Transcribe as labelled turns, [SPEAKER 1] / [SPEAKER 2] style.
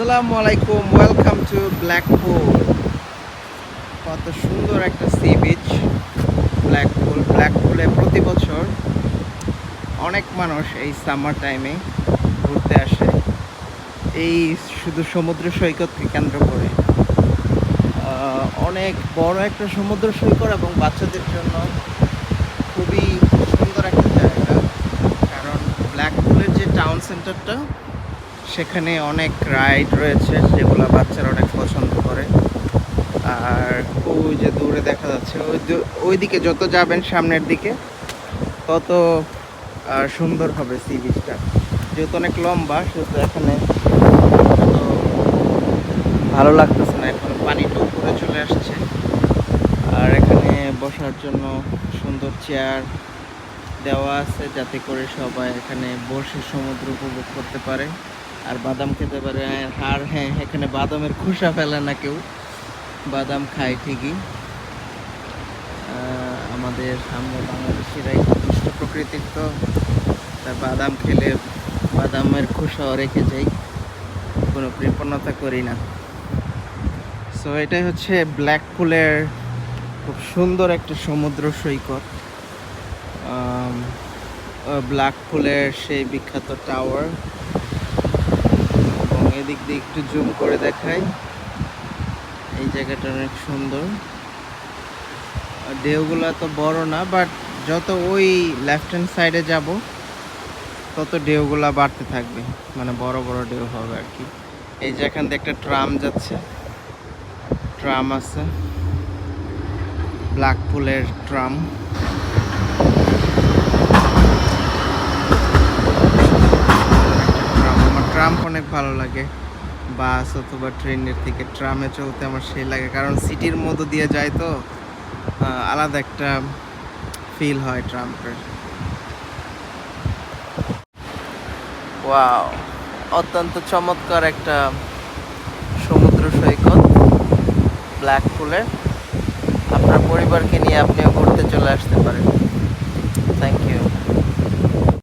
[SPEAKER 1] আসসালামু আলাইকুম welcome to Blackpool কত সুন্দর একটা সি বিচ ব্ল্যাকপুল ব্ল্যাকপুলে প্রতি বছর অনেক মানুষ এই সামার টাইমে ঘুরতে আসে। এই শুধু সমুদ্র সৈকতকে কেন্দ্র করে। অনেক বড় একটা সমুদ্র সৈকত এবং বাচ্চাদের জন্য খুবই সুন্দর একটা জায়গা। কারণ ব্ল্যাকপুলের যে টাউন সেন্টারটা সেখানে অনেক রাইড রয়েছে যেগুলো বাচ্চারা অনেক পছন্দ করে। আর ওই যে দূরে দেখা যাচ্ছে, ওই ওইদিকে যত যাবেন সামনের দিকে, তত সুন্দর হবে সি বিচটা যেহেতু অনেক লম্বা, সেহেতু এখানে ভালো লাগতেছে না। এখন পানিটা উপরে চলে আসছে। আর এখানে বসার জন্য সুন্দর চেয়ার দেওয়া আছে যাতে করে সবাই এখানে বসে সমুদ্র উপভোগ করতে পারে। আর বাদাম খেতে পারে, আর হ্যাঁ এখানে বাদামের খোসা ফেলে না কেউ। বাদাম খায় ঠিকই। আমাদের আমরা বাংলাদেশিরা দুষ্ট প্রকৃতির তো তার বাদাম খেলে বাদামের খোসাও রেখে যাই। কোনো কৃপণতা করি না। সো এটাই হচ্ছে ব্ল্যাক পুলের খুব সুন্দর একটা সমুদ্র সৈকত। ব্ল্যাক পুলের সেই বিখ্যাত টাওয়ার এদিক দিয়ে একটু জুম করে দেখাই। এই জায়গাটা অনেক সুন্দর। ঢেউগুলো তো বড় না বাট যত ওই লেফট হ্যান্ড সাইডে যাব, তত ঢেউগুলা বাড়তে থাকবে। মানে বড় বড় ঢেউ হবে আর কি। এই যে এখান দিয়ে একটা ট্রাম যাচ্ছে। ট্রাম আছে। ব্ল্যাক পুলের ট্রাম আমার ট্রাম অনেক ভালো লাগে। বাস অথবা ট্রেনের থেকে ট্রামে চলতে আমার সেই লাগে। কারণ সিটির মধ্য দিয়ে যায় তো আলাদা একটা ফিল হয় ট্রাম্পের অত্যন্ত চমৎকার একটা সমুদ্র সৈকত ব্ল্যাক পুলের আপনার পরিবারকে নিয়ে আপনিও ঘুরতে চলে আসতে পারেন।